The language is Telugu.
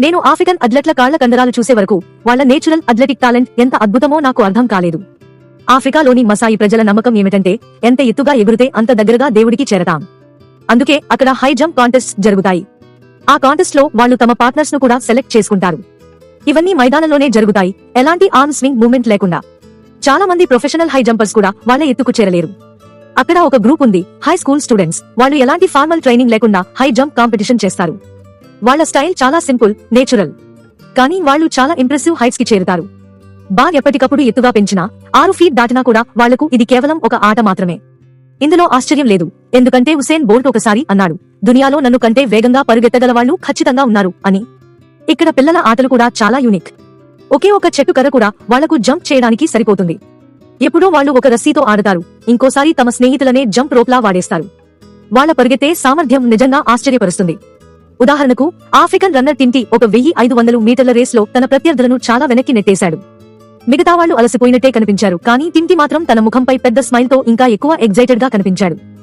నేను ఆఫ్రికన్ అథ్లెట్ల కాళ్ళ కండరాలు చూసే వరకు వాళ్ళ నేచురల్ అథ్లెటిక్ టాలెంట్ ఎంత అద్భుతమో నాకు అర్థం కాలేదు. ఆఫ్రికాలోని మసాయి ప్రజల నమ్మకం ఏమిటంటే ఎంత ఎత్తుగా ఎగురితే అంత దగ్గరగా దేవుడికి చేరతాం. అందుకే అక్కడ హై జంప్ కాంటెస్ట్ జరుగుతాయి. ఆ కాంటెస్ట్లో వాళ్ళు తమ పార్ట్నర్స్ను కూడా సెలెక్ట్ చేసుకుంటారు. ఇవన్నీ మైదానంలోనే జరుగుతాయి. ఎలాంటి ఆర్మ్ స్వింగ్ మూవ్మెంట్ లేకుండా. చాలా మంది ప్రొఫెషనల్ హై జంపర్స్ కూడా వాళ్ళ ఎత్తుకు చేరలేరు. అక్కడ ఒక గ్రూప్ ఉంది హై స్కూల్ స్టూడెంట్స్. వాళ్ళు ఎలాంటి ఫార్మల్ ట్రైనింగ్ లేకుండా హై జంప్ కాంపిటీషన్ చేస్తారు. వాళ్ళ స్టైల్ చాలా సింపుల్ నేచురల్. కానీ వాళ్ళు చాలా ఇంప్రెసివ్ హైట్స్కి చేరుతారు. బార్ ఎప్పటికప్పుడు ఎత్తుగా పెంచినా ఆరు ఫీట్ దాటినా కూడా వాళ్ళకు ఇది కేవలం ఒక ఆట మాత్రమే. ఇందులో ఆశ్చర్యం లేదు. ఎందుకంటే హుసేన్ బోల్ట్ ఒకసారి అన్నాడు దునియాలో నన్ను కంటే వేగంగా పరుగెత్తగల వాళ్ళు ఖచ్చితంగా ఉన్నారు అని. ఇక్కడ పిల్లల ఆటలు కూడా చాలా యూనిక్ ఒకే ఒక చెట్టు కర్ర కూడా వాళ్ళకు జంప్ చేయడానికి సరిపోతుంది. ఎప్పుడో వాళ్ళు ఒక రస్సీతో ఆడతారు ఇంకోసారి తమ స్నేహితులనే జంప్ రోప్లా వాడేస్తారు. వాళ్ళ పరిగెత్తే సామర్థ్యం నిజంగా ఆశ్చర్యపరుస్తుంది. ఉదాహరణకు ఆఫ్రికన్ రన్నర్ టింటి ఒక వెయ్యి ఐదు వందలు మీటర్ల రేస్లో తన ప్రత్యర్థులను చాలా వెనక్కి నెట్టేశాడు. మిగతా వాళ్ళు అలసిపోయినట్టే కనిపించారు కానీ టింటి మాత్రం తన ముఖంపై పెద్ద స్మైల్తో ఇంకా ఎక్కువ ఎగ్జైటెడ్గా కనిపించాడు.